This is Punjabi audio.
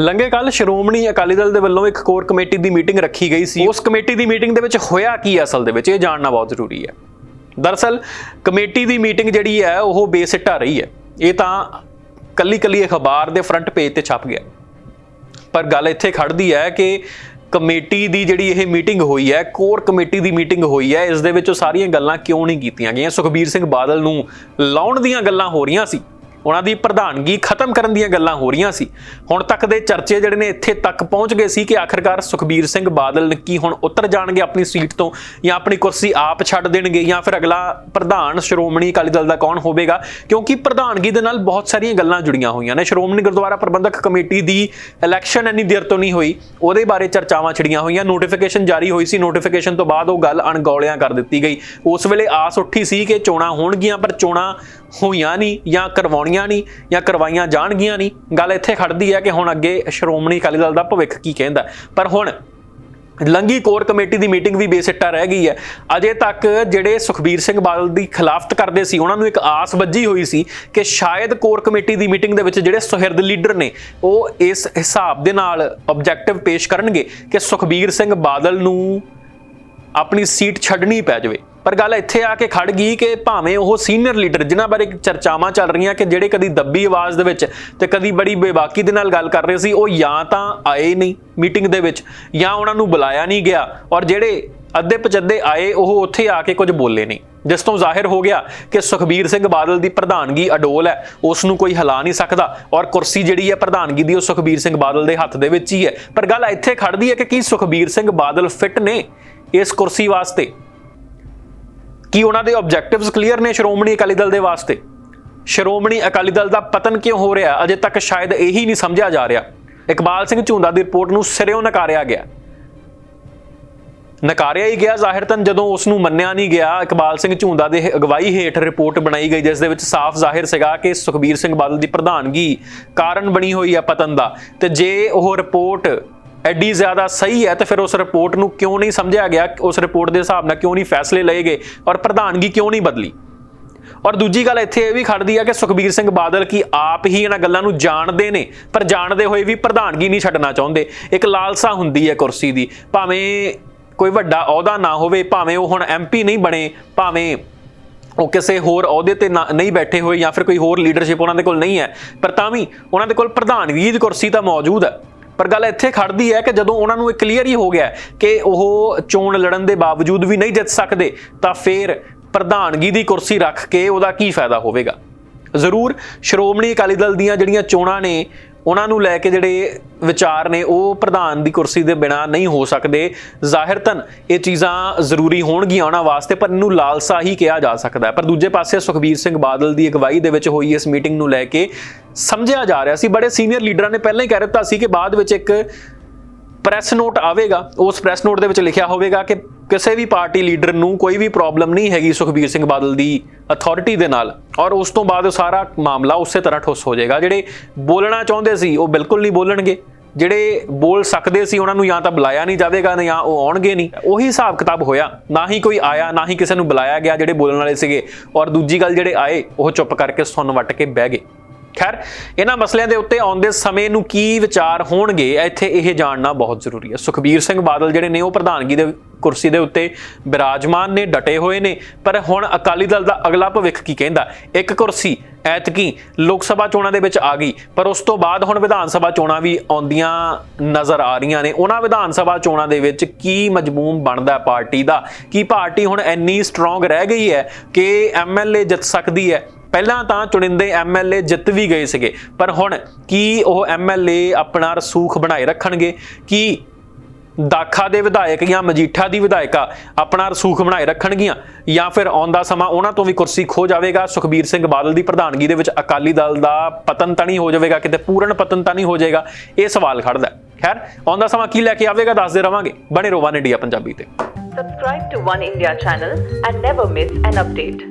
ਲੰਗੇ ਕੱਲ ਸ਼੍ਰੋਮਣੀ ਅਕਾਲੀ ਦਲ ਦੇ ਵੱਲੋਂ ਇੱਕ ਕੋਰ ਕਮੇਟੀ ਦੀ ਮੀਟਿੰਗ ਰੱਖੀ ਗਈ ਸੀ। ਉਸ ਕਮੇਟੀ ਦੀ ਮੀਟਿੰਗ ਦੇ ਵਿੱਚ ਹੋਇਆ ਕੀ ਹੈ ਅਸਲ ਦੇ ਵਿੱਚ? ਇਹ ਜਾਣਨਾ ਬਹੁਤ ਜ਼ਰੂਰੀ ਹੈ। ਦਰਅਸਲ, ਕਮੇਟੀ ਦੀ ਮੀਟਿੰਗ ਜਿਹੜੀ ਹੈ, ਉਹ ਬੇਸਿੱਟਾ ਰਹੀ ਹੈ। ਇਹ ਤਾਂ ਕੱਲੀ ਕੱਲੀ ਅਖਬਾਰ ਦੇ ਫਰੰਟ ਪੇਜ ਤੇ ਛਪ ਗਿਆ। ਪਰ ਗੱਲ ਇੱਥੇ ਖੜਦੀ ਹੈ ਕਿ ਕਮੇਟੀ ਦੀ ਜਿਹੜੀ ਇਹ ਮੀਟਿੰਗ ਹੋਈ ਹੈ, ਕੋਰ ਕਮੇਟੀ ਦੀ ਮੀਟਿੰਗ ਹੋਈ ਹੈ, ਇਸ ਦੇ ਵਿੱਚ ਉਹ ਸਾਰੀਆਂ ਗੱਲਾਂ ਕਿਉਂ ਨਹੀਂ ਕੀਤੀਆਂ ਗਈਆਂ? ਸੁਖਬੀਰ ਸਿੰਘ ਬਾਦਲ ਨੂੰ ਲਾਉਣ ਦੀਆਂ ਗੱਲਾਂ ਹੋ ਰਹੀਆਂ ਸੀ। ਉਹਨਾਂ ਦੀ ਪ੍ਰਧਾਨਗੀ ਖਤਮ ਕਰਨ ਦੀਆਂ ਗੱਲਾਂ ਹੋ ਰਹੀਆਂ ਸੀ। ਹੁਣ ਤੱਕ ਦੇ ਚਰਚੇ ਜਿਹੜੇ ਨੇ ਇੱਥੇ ਤੱਕ ਪਹੁੰਚ ਗਏ ਸੀ ਕਿ ਆਖਰਕਾਰ ਸੁਖਬੀਰ ਸਿੰਘ ਬਾਦਲ ਕੀ ਹੁਣ ਉਤਰ ਜਾਣਗੇ ਆਪਣੀ ਸੀਟ ਤੋਂ ਜਾਂ ਆਪਣੀ ਕੁਰਸੀ ਆਪ ਛੱਡ ਦੇਣਗੇ ਜਾਂ ਫਿਰ ਅਗਲਾ ਪ੍ਰਧਾਨ ਸ਼੍ਰੋਮਣੀ ਅਕਾਲੀ ਦਲ ਦਾ ਕੌਣ ਹੋਵੇਗਾ? ਕਿਉਂਕਿ ਪ੍ਰਧਾਨਗੀ ਦੇ ਨਾਲ ਬਹੁਤ ਸਾਰੀਆਂ ਗੱਲਾਂ ਜੁੜੀਆਂ ਹੋਈਆਂ ਨੇ। ਸ਼੍ਰੋਮਣੀ ਗੁਰਦੁਆਰਾ ਪ੍ਰਬੰਧਕ ਕਮੇਟੀ ਦੀ ਇਲੈਕਸ਼ਨ ਇੰਨੀ ਦੇਰ ਤੋਂ ਨਹੀਂ ਹੋਈ। ਉਹਦੇ ਬਾਰੇ ਚਰਚਾਵਾਂ ਛਿੜੀਆਂ ਹੋਈਆਂ। ਨੋਟੀਫਿਕੇਸ਼ਨ ਜਾਰੀ ਹੋਈ ਸੀ। ਨੋਟੀਫਿਕੇਸ਼ਨ ਤੋਂ ਬਾਅਦ ਉਹ ਗੱਲ ਅਣਗੌਲਿਆਂ ਕਰ ਦਿੱਤੀ ਗਈ। ਉਸ ਵੇਲੇ ਆਸ ਉੱਠੀ ਸੀ ਕਿ ਚੋਣਾਂ ਹੋਣਗੀਆਂ, ਪਰ ਚੋਣਾਂ ਹੋਈਆਂ ਨਹੀਂ ਜਾਂ ਕਰਵਾਉਣੀਆਂ ਨਹੀਂ ਜਾਂ ਕਰਵਾਈਆਂ ਜਾਣਗੀਆਂ ਨਹੀਂ ਗੱਲ ਇੱਥੇ ਖੜਦੀ ਹੈ ਕਿ ਹੁਣ ਅੱਗੇ ਸ਼੍ਰੋਮਣੀ ਅਕਾਲੀ ਦਲ ਦਾ ਭਵਿੱਖ ਕੀ ਕਹਿੰਦਾ ਪਰ ਹੁਣ ਲੰਗੀ ਕੋਰ ਕਮੇਟੀ ਦੀ ਮੀਟਿੰਗ ਵੀ ਬੇਸਿੱਟਾ ਰਹਿ ਗਈ ਹੈ। ਅਜੇ ਤੱਕ ਜਿਹੜੇ ਸੁਖਬੀਰ ਸਿੰਘ ਬਾਦਲ ਦੀ ਖਿਲਾਫਤ ਕਰਦੇ ਸੀ, ਉਹਨਾਂ ਨੂੰ ਇੱਕ ਆਸ ਵੱਜੀ ਹੋਈ ਸੀ ਕਿ ਸ਼ਾਇਦ ਕੋਰ ਕਮੇਟੀ ਦੀ ਮੀਟਿੰਗ ਦੇ ਵਿੱਚ ਜਿਹੜੇ ਸੁਹਿਰਦ ਲੀਡਰ ਨੇ, ਉਹ ਇਸ ਹਿਸਾਬ ਦੇ ਨਾਲ ਆਬਜੈਕਟਿਵ ਪੇਸ਼ ਕਰਨਗੇ ਕਿ ਸੁਖਬੀਰ ਸਿੰਘ ਬਾਦਲ ਨੂੰ ਆਪਣੀ ਸੀਟ ਛੱਡਣੀ ਪੈ ਜਾਵੇ। ਪਰ ਗੱਲ ਇੱਥੇ ਆ ਕੇ ਖੜ ਗਈ ਕਿ ਭਾਵੇਂ ਉਹ ਸੀਨੀਅਰ ਲੀਡਰ ਜਿਨ੍ਹਾਂ ਬਾਰੇ ਚਰਚਾਵਾਂ ਚੱਲ ਰਹੀਆਂ ਕਿ ਜਿਹੜੇ ਕਦੀ ਦੱਬੀ ਆਵਾਜ਼ ਦੇ ਵਿੱਚ ਤੇ ਕਦੀ ਬੜੀ ਬੇਬਾਕੀ ਦੇ ਨਾਲ ਗੱਲ ਕਰ ਰਹੇ ਸੀ, ਉਹ ਜਾਂ ਤਾਂ ਆਏ ਨਹੀਂ ਮੀਟਿੰਗ ਦੇ ਵਿੱਚ ਜਾਂ ਉਹਨਾਂ ਨੂੰ ਬੁਲਾਇਆ ਨਹੀਂ ਗਿਆ ਔਰ ਜਿਹੜੇ ਅੱਧੇ ਪਚੱਦੇ ਆਏ, ਉਹ ਉੱਥੇ ਆ ਕੇ ਕੁਝ ਬੋਲੇ ਨਹੀਂ। ਜਿਸ ਤੋਂ ਜ਼ਾਹਿਰ ਹੋ ਗਿਆ ਕਿ ਸੁਖਬੀਰ ਸਿੰਘ ਬਾਦਲ ਦੀ ਪ੍ਰਧਾਨਗੀ ਅਡੋਲ ਹੈ, ਉਸ ਨੂੰ ਕੋਈ ਹਿਲਾ ਨਹੀਂ ਸਕਦਾ ਔਰ ਕੁਰਸੀ ਜਿਹੜੀ ਹੈ ਪ੍ਰਧਾਨਗੀ ਦੀ ਉਹ ਸੁਖਬੀਰ ਸਿੰਘ ਬਾਦਲ ਦੇ ਹੱਥ ਦੇ ਵਿੱਚ ਹੀ ਹੈ। ਪਰ ਗੱਲ ਇੱਥੇ ਖੜਦੀ ਹੈ ਕਿ ਕੀ ਸੁਖਬੀਰ ਸਿੰਘ ਬਾਦਲ ਫਿੱਟ ਨੇ ਇਸ ਕੁਰਸੀ ਵਾਸਤੇ? ਕੀ ਉਹਨਾਂ ਦੇ ਆਬਜੈਕਟਿਵਸ ਕਲੀਅਰ ਨੇ ਸ਼੍ਰੋਮਣੀ ਅਕਾਲੀ ਦਲ ਦੇ ਵਾਸਤੇ? ਸ਼੍ਰੋਮਣੀ ਅਕਾਲੀ ਦਲ ਦਾ ਪਤਨ ਕਿਉਂ ਹੋ ਰਿਹਾ? ਅਜੇ ਤੱਕ ਸ਼ਾਇਦ ਇਹੀ ਨਹੀਂ ਸਮਝਿਆ ਜਾ ਰਿਹਾ। ਇਕਬਾਲ ਸਿੰਘ ਝੁੰਦਾ ਦੀ ਰਿਪੋਰਟ ਨੂੰ ਸਿਰਿਓਂ ਨਕਾਰਿਆ ਗਿਆ। ਨਕਾਰਿਆ ਹੀ ਗਿਆ ਜ਼ਾਹਿਰਤਨ ਜਦੋਂ ਉਸ ਨੂੰ ਮੰਨਿਆ ਨਹੀਂ ਗਿਆ, ਇਕਬਾਲ ਸਿੰਘ ਝੁੰਦਾ ਦੇ ਅਗਵਾਈ ਹੇਠ ਰਿਪੋਰਟ ਬਣਾਈ ਗਈ, ਜਿਸ ਦੇ ਵਿੱਚ ਸਾਫ਼ ਜ਼ਾਹਿਰ ਸੀਗਾ ਕਿ ਸੁਖਬੀਰ ਸਿੰਘ ਬਾਦਲ ਦੀ ਪ੍ਰਧਾਨਗੀ ਕਾਰਨ ਬਣੀ ਹੋਈ ਹੈ ਪਤਨ ਦਾ। ਤੇ ਜੇ ਉਹ ਰਿਪੋਰਟ ਐਡੀ ਜ਼ਿਆਦਾ ਸਹੀ ਹੈ ਤਾਂ ਫਿਰ ਉਸ ਰਿਪੋਰਟ ਨੂੰ ਕਿਉਂ ਨਹੀਂ ਸਮਝਿਆ ਗਿਆ? ਉਸ ਰਿਪੋਰਟ ਦੇ ਹਿਸਾਬ ਨਾਲ ਕਿਉਂ ਨਹੀਂ ਫੈਸਲੇ ਲਏ ਗਏ? ਔਰ ਪ੍ਰਧਾਨਗੀ ਕਿਉਂ ਨਹੀਂ ਬਦਲੀ? ਔਰ ਦੂਜੀ ਗੱਲ ਇੱਥੇ ਇਹ ਵੀ ਖੜਦੀ ਆ ਕਿ ਸੁਖਬੀਰ ਸਿੰਘ ਬਾਦਲ ਕੀ ਆਪ ਹੀ ਇਹਨਾਂ ਗੱਲਾਂ ਨੂੰ ਜਾਣਦੇ ਨੇ? ਪਰ ਜਾਣਦੇ ਹੋਏ ਵੀ ਪ੍ਰਧਾਨਗੀ ਨਹੀਂ ਛੱਡਣਾ ਚਾਹੁੰਦੇ। ਇੱਕ ਲਾਲਸਾ ਹੁੰਦੀ ਹੈ ਕੁਰਸੀ ਦੀ। ਭਾਵੇਂ ਕੋਈ ਵੱਡਾ ਅਹੁਦਾ ਨਾ ਹੋਵੇ, ਭਾਵੇਂ ਉਹ ਹੁਣ ਐਮਪੀ ਨਹੀਂ ਬਣੇ, ਭਾਵੇਂ ਉਹ ਕਿਸੇ ਹੋਰ ਅਹੁਦੇ ਤੇ ਨਾ- ਨਹੀਂ ਬੈਠੇ ਹੋਏ ਜਾਂ ਫਿਰ ਕੋਈ ਹੋਰ ਲੀਡਰਸ਼ਿਪ ਉਹਨਾਂ ਦੇ ਕੋਲ ਨਹੀਂ ਹੈ। ਪਰ ਤਾਂ ਵੀ ਉਹਨਾਂ ਦੇ ਕੋਲ ਪ੍ਰਧਾਨਗੀ ਦੀ ਕੁਰਸੀ ਤਾਂ ਮੌਜੂਦ ਹੈ। ਪਰ ਗੱਲ ਇੱਥੇ ਖੜਦੀ ਹੈ ਕਿ ਜਦੋਂ ਉਹਨਾਂ ਨੂੰ ਇਹ ਕਲੀਅਰ ਹੀ ਹੋ ਗਿਆ ਕਿ ਉਹ ਚੋਣ ਲੜਨ ਦੇ ਬਾਵਜੂਦ ਵੀ ਨਹੀਂ ਜਿੱਤ ਸਕਦੇ, ਤਾਂ ਫਿਰ ਪ੍ਰਧਾਨਗੀ ਦੀ ਕੁਰਸੀ ਰੱਖ ਕੇ ਉਹਦਾ ਕੀ ਫਾਇਦਾ ਹੋਵੇਗਾ? ਜ਼ਰੂਰ ਸ਼੍ਰੋਮਣੀ ਅਕਾਲੀ ਦਲ ਦੀਆਂ ਜਿਹੜੀਆਂ ਚੋਣਾਂ ਨੇ ਉਹਨਾਂ ਨੂੰ ਲੈ ਕੇ ਜਿਹੜੇ ਵਿਚਾਰ ਨੇ, ਉਹ ਪ੍ਰਧਾਨ ਦੀ ਕੁਰਸੀ ਦੇ ਬਿਨਾ ਨਹੀਂ ਹੋ ਸਕਦੇ। ਜ਼ਾਹਿਰਤਨ ਇਹ ਚੀਜ਼ਾਂ ਜ਼ਰੂਰੀ ਹੋਣਗੀਆਂ ਉਹਨਾਂ ਵਾਸਤੇ, ਪਰ ਇਹਨੂੰ ਲਾਲਸਾ ਹੀ ਕਿਹਾ ਜਾ ਸਕਦਾ ਹੈ। ਪਰ ਦੂਜੇ ਪਾਸੇ ਸੁਖਬੀਰ ਸਿੰਘ ਬਾਦਲ ਦੀ ਅਗਵਾਈ ਦੇ ਵਿੱਚ ਹੋਈ ਇਸ ਮੀਟਿੰਗ ਨੂੰ ਲੈ ਕੇ ਸਮਝਿਆ ਜਾ ਰਿਹਾ ਸੀ। ਬੜੇ ਸੀਨੀਅਰ ਲੀਡਰਾਂ ਨੇ ਪਹਿਲਾਂ ਹੀ ਕਹਿ ਦਿੱਤਾ ਸੀ ਕਿ ਬਾਅਦ ਵਿੱਚ ਇੱਕ ਪ੍ਰੈਸ ਨੋਟ ਆਵੇਗਾ, ਉਸ ਪ੍ਰੈਸ ਨੋਟ ਦੇ ਵਿੱਚ ਲਿਖਿਆ ਹੋਵੇਗਾ ਕਿ ਕਿਸੇ ਵੀ ਪਾਰਟੀ ਲੀਡਰ ਨੂੰ ਕੋਈ ਵੀ ਪ੍ਰੋਬਲਮ ਨਹੀਂ ਹੈਗੀ ਸੁਖਬੀਰ ਸਿੰਘ ਬਾਦਲ ਦੀ ਅਥਾਰਟੀ ਦੇ ਨਾਲ ਔਰ ਉਸ ਤੋਂ ਬਾਅਦ ਸਾਰਾ ਮਾਮਲਾ ਉਸੇ ਤਰ੍ਹਾਂ ਠੁੱਸ ਹੋ ਜਾਏਗਾ। ਜਿਹੜੇ ਬੋਲਣਾ ਚਾਹੁੰਦੇ ਸੀ, ਉਹ ਬਿਲਕੁਲ ਨਹੀਂ ਬੋਲਣਗੇ। ਜਿਹੜੇ ਬੋਲ ਸਕਦੇ ਸੀ, ਉਹਨਾਂ ਨੂੰ ਜਾਂ ਤਾਂ ਬੁਲਾਇਆ ਨਹੀਂ ਜਾਵੇਗਾ ਨਾ ਜਾਂ ਉਹ ਆਉਣਗੇ ਨਹੀਂ। ਉਹੀ ਹਿਸਾਬ ਕਿਤਾਬ ਹੋਇਆ। ਨਾ ਹੀ ਕੋਈ ਆਇਆ, ਨਾ ਹੀ ਕਿਸੇ ਨੂੰ ਬੁਲਾਇਆ ਗਿਆ ਜਿਹੜੇ ਬੋਲਣ ਵਾਲੇ ਸੀਗੇ। ਔਰ ਦੂਜੀ ਗੱਲ ਜਿਹੜੇ ਆਏ, ਉਹ ਚੁੱਪ ਕਰਕੇ ਸੁਣ ਵੱਟ ਕੇ ਬਹਿ ਗਏ। ਖੈਰ, ਇਹਨਾਂ ਮਸਲਿਆਂ ਦੇ ਉੱਤੇ ਆਉਂਦੇ ਸਮੇਂ ਨੂੰ ਕੀ ਵਿਚਾਰ ਹੋਣਗੇ, ਇੱਥੇ ਇਹ ਜਾਣਨਾ ਬਹੁਤ ਜ਼ਰੂਰੀ ਹੈ। ਸੁਖਬੀਰ ਸਿੰਘ ਬਾਦਲ ਜਿਹੜੇ ਨੇ, ਉਹ ਪ੍ਰਧਾਨਗੀ ਦੇ ਕੁਰਸੀ ਦੇ ਉੱਤੇ ਬਿਰਾਜਮਾਨ ਨੇ, ਡਟੇ ਹੋਏ ਨੇ। ਪਰ ਹੁਣ ਅਕਾਲੀ ਦਲ ਦਾ ਅਗਲਾ ਭਵਿੱਖ ਕੀ ਕਹਿੰਦਾ? ਇੱਕ ਕੁਰਸੀ, ਐਤਕੀ ਲੋਕ ਸਭਾ ਚੋਣਾਂ ਦੇ ਵਿੱਚ ਆ ਗਈ। ਪਰ ਉਸ ਤੋਂ ਬਾਅਦ ਹੁਣ ਵਿਧਾਨ ਸਭਾ ਚੋਣਾਂ ਵੀ ਆਉਂਦੀਆਂ ਨਜ਼ਰ ਆ ਰਹੀਆਂ ਨੇ। ਉਹਨਾਂ ਵਿਧਾਨ ਸਭਾ ਚੋਣਾਂ ਦੇ ਵਿੱਚ ਕੀ ਮਜਮੂਮ ਬਣਦਾ ਪਾਰਟੀ ਦਾ? ਕੀ ਪਾਰਟੀ ਹੁਣ ਇੰਨੀ ਸਟਰੋਂਗ ਰਹਿ ਗਈ ਹੈ ਕਿ ਐਮਐਲਏ ਜਿੱਤ ਸਕਦੀ ਹੈ? ਪਹਿਲਾਂ ਤਾਂ ਚੁਣਿੰਦੇ ਐਮਐਲਏ ਜਿੱਤ ਵੀ ਗਏ ਸੀਗੇ, ਪਰ ਹੁਣ ਕੀ ਉਹ ਐਮਐਲਏ ਆਪਣਾ ਰਸੂਖ ਬਣਾਏ ਰੱਖਣਗੇ? ਕੀ ਦਾਖਾ ਦੇ ਵਿਧਾਇਕ ਜਾਂ ਮਜੀਠਾ ਦੀ ਵਿਧਾਇਕਾ ਆਪਣਾ ਰਸੂਖ ਬਣਾਏ ਰੱਖਣਗੀਆਂ? ਜਾਂ ਫਿਰ ਆਉਂਦਾ ਸਮਾਂ ਉਹਨਾਂ ਤੋਂ ਵੀ ਕੁਰਸੀ ਖੋ ਜਾਵੇਗਾ? ਸੁਖਬੀਰ ਸਿੰਘ ਬਾਦਲ ਦੀ ਪ੍ਰਧਾਨਗੀ ਦੇ ਵਿੱਚ ਅਕਾਲੀ ਦਲ ਦਾ ਪਤਨ ਤਾਂ ਨਹੀਂ ਹੋ ਜਾਵੇਗਾ, ਕਿਤੇ ਪੂਰਨ ਪਤਨ ਤਾਂ ਨਹੀਂ ਹੋ ਜਾਏਗਾ? ਇਹ ਸਵਾਲ ਖੜਦਾ ਖੈਰ ਆਉਂਦਾ ਸਮਾਂ ਕੀ ਲੈ ਕੇ ਆਵੇਗਾ? ਦੱਸਦੇ ਰਵਾਂਗੇ। ਬਣੇ ਰਹੋ ਵਨ ਇੰਡੀਆ ਪੰਜਾਬੀ ਤੇ। Subscribe to One India channel and never miss an update.